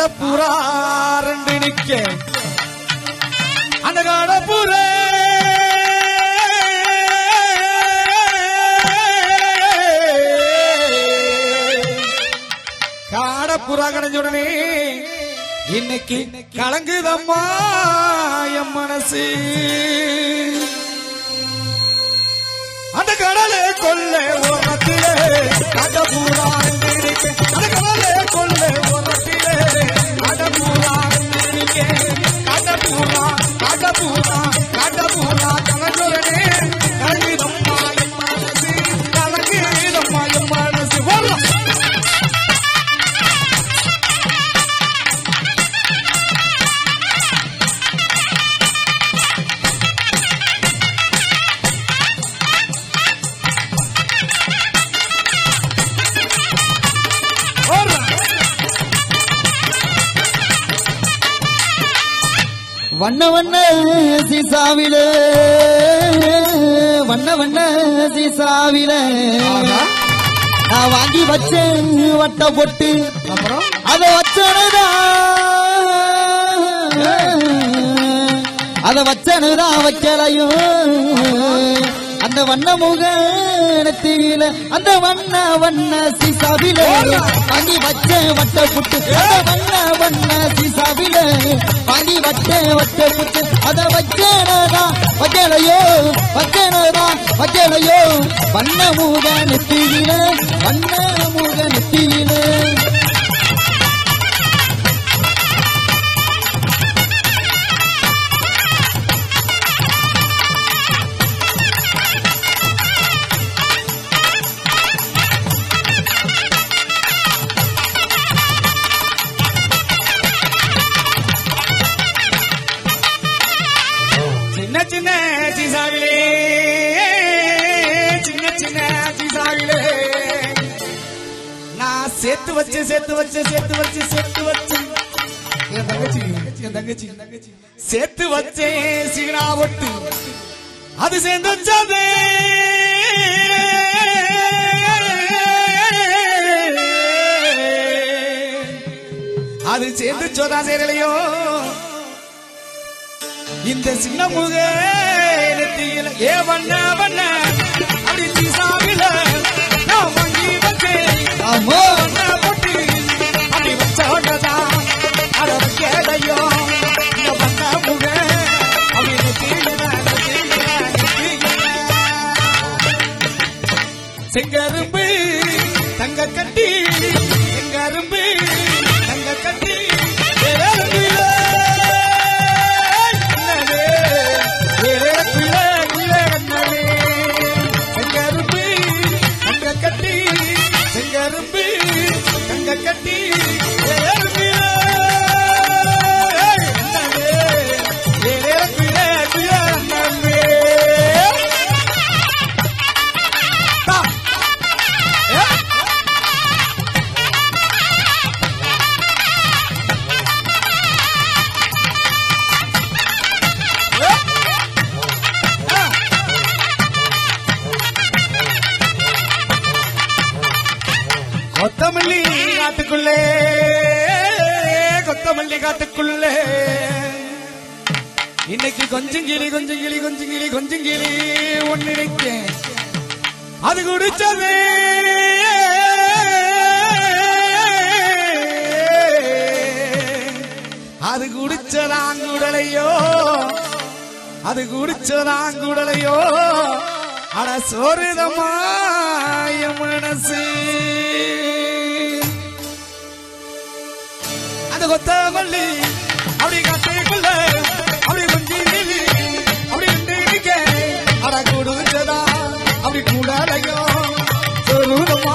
காடப்புறா ரெண்டு நிக்க. அந்த காட புறா கடைஞ்ச உடனே இன்னைக்கு கலங்குதம்மா என் மனசு. அந்த கடலை கொல்ல ஓரத்திலே கடபூரா இருக்க வண்ண வண்ண சீசாவில வண்ண வண்ண சீசாவில நான் வாங்கி வச்சேன் வட்ட பொட்டு அப்புறம்? அத வச்சனுதா. அத வச்சனுதா வைக்கலையும். வண்ண முகத்தில அந்த வண்ண வண்ண சிசாவில. வாங்கி வச்ச வட்ட புட்டு அந்த வண்ண வண்ண சிசாவில. வாங்கி வச்ச வட்ட புட்டு அத வச்சனதா வச்சலையோ வச்சனதா வச்சலையோ வண்ண முக நெத்தியில வண்ண முக நெத்தியில சேர்த்து வச்சு சேர்த்து வச்சு சேர்த்து வச்சு சேர்த்து வச்சு. என் தங்கச்சி என் தங்கச்சி தங்கச்சி. சேர்த்து வச்சேன் சீனா ஒட்டு. அது சேர்ந்து வச்சது. அது சேர்ந்து சோதா சேரலையோ. இந்த சின்ன முக ஏ வண்ண வண்ண அப்படி சீசாவில. செங்கரும்பு தங்க கட்டி செங்கரும்பு தங்க கட்டி. கொத்தமல்லி காட்டுக்குள்ளே. கொத்தமல்லி காட்டுக்குள்ளே. இன்னைக்கு கொஞ்சம் கிளி கொஞ்சம் கிளி கொஞ்சம் கிளி கொஞ்சம் கிளி ஒன்னு நினைக்கேன் அது குடிச்சது. அது குடிச்சதாங்குடலையோ அது குடிச்சதாங்குடலையோ அட சோறுதமாய மனசு. அந்த கொத்தமல்லி அப்படி கட்டுக்குள்ள அப்படி குஞ்சி கிளி, அப்படி நின்னுக்க அட குடிச்சதா அப்படி கூட சொல்லுதம்மா சொல்லுமா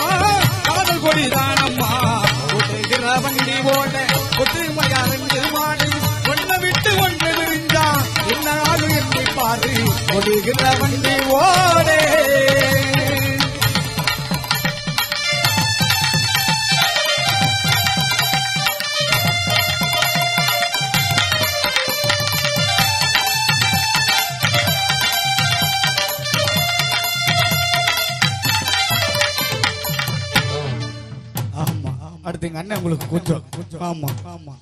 தானம்மா கடல் கொடி தானம்மா. ஒட்டுகிற வண்டி ஓட ஒற்றுமையாரங்கில் மாடி. ஒன்ன விட்டு ஒன்று விரிஞ்சா என்ன ஆளு என்று பாரு ஒடுகிற வண்டி ஓட எங்க அண்ணன் உங்களுக்கு கொஞ்சம். ஆமா. ஆமா